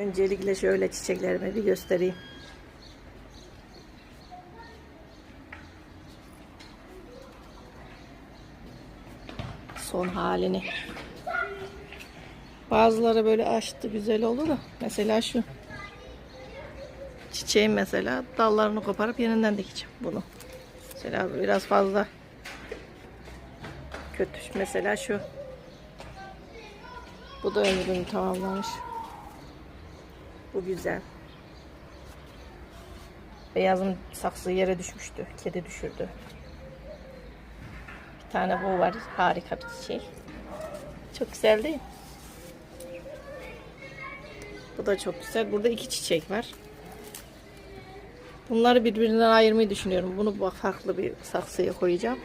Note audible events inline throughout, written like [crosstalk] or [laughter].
Öncelikle şöyle çiçeklerimi bir göstereyim. Son halini. Bazıları böyle açtı güzel oldu da. Mesela şu. Çiçeğin mesela dallarını koparıp yeniden dikeceğim bunu. Mesela biraz fazla kötü. Mesela şu. Bu da ömrünü tamamlamış. Bu güzel. Beyazın saksı yere düşmüştü. Kedi düşürdü. Bir tane bu var. Harika bir çiçek. Çok güzel değil mi? Bu da çok güzel. Burada iki çiçek var. Bunları birbirinden ayırmayı düşünüyorum. Bunu farklı bir saksıya koyacağım.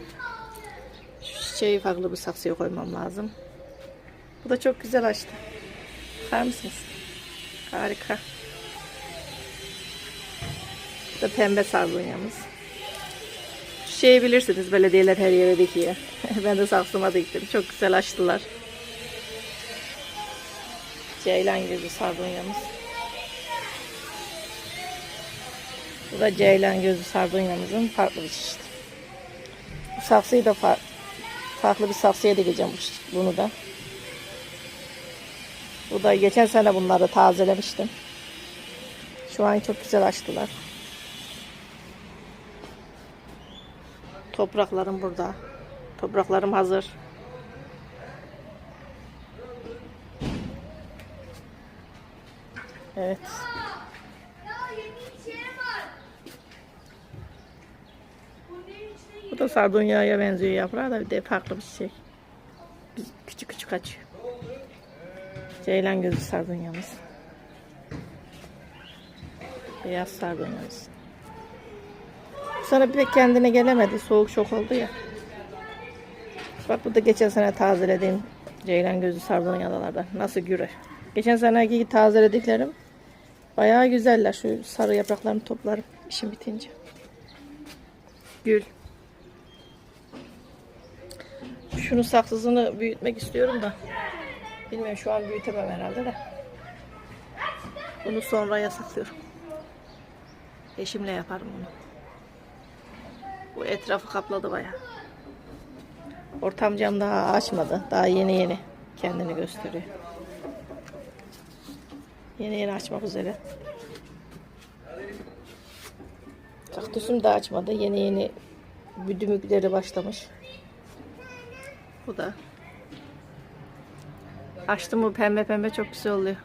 Şu çiçeği farklı bir saksıya koymam lazım. Bu da çok güzel açtı. Bakar mısınız? Harika. Bu da pembe sardunyamız. Şu şeyi bilirsiniz belediyeler her yere dikiyor. [laughs] ben de saksıma diktim. Çok güzel açtılar. Ceylan gözü sardunyamız. Bu da ceylan gözü sardunyamızın farklı bir çeşidi. Bu saksıyı da fa- farklı bir saksıya dikeceğim bu- bunu da. Bu da geçen sene bunları tazelemiştim. Şu an çok güzel açtılar. Topraklarım burada. Topraklarım hazır. Evet. Bu da sardunyaya benziyor yaprağı da bir de farklı bir şey. Biz- Küçük küçük açıyor. Ceylan gözü sardunyamız. Beyaz sardunyamız. Sene bir de kendine gelemedi. Soğuk çok oldu ya. Bak bu da geçen sene tazelediğim ceylan gözü sardunyalardan. Nasıl güre. Geçen seneki tazelediklerim bayağı güzeller. Şu sarı yapraklarını toplarım işim bitince. Gül. Şunun saksısını büyütmek istiyorum da. Bilmiyorum şu an büyütemem herhalde de. Bunu sonra yasaklıyorum. Eşimle yaparım bunu. Bu etrafı kapladı bayağı. Ortam cam daha açmadı. Daha yeni yeni kendini gösteriyor. Yeni yeni açmak üzere. Kaktüsüm de açmadı. Yeni yeni büdümükleri başlamış. Bu da. Açtım mı pembe pembe çok güzel oluyor.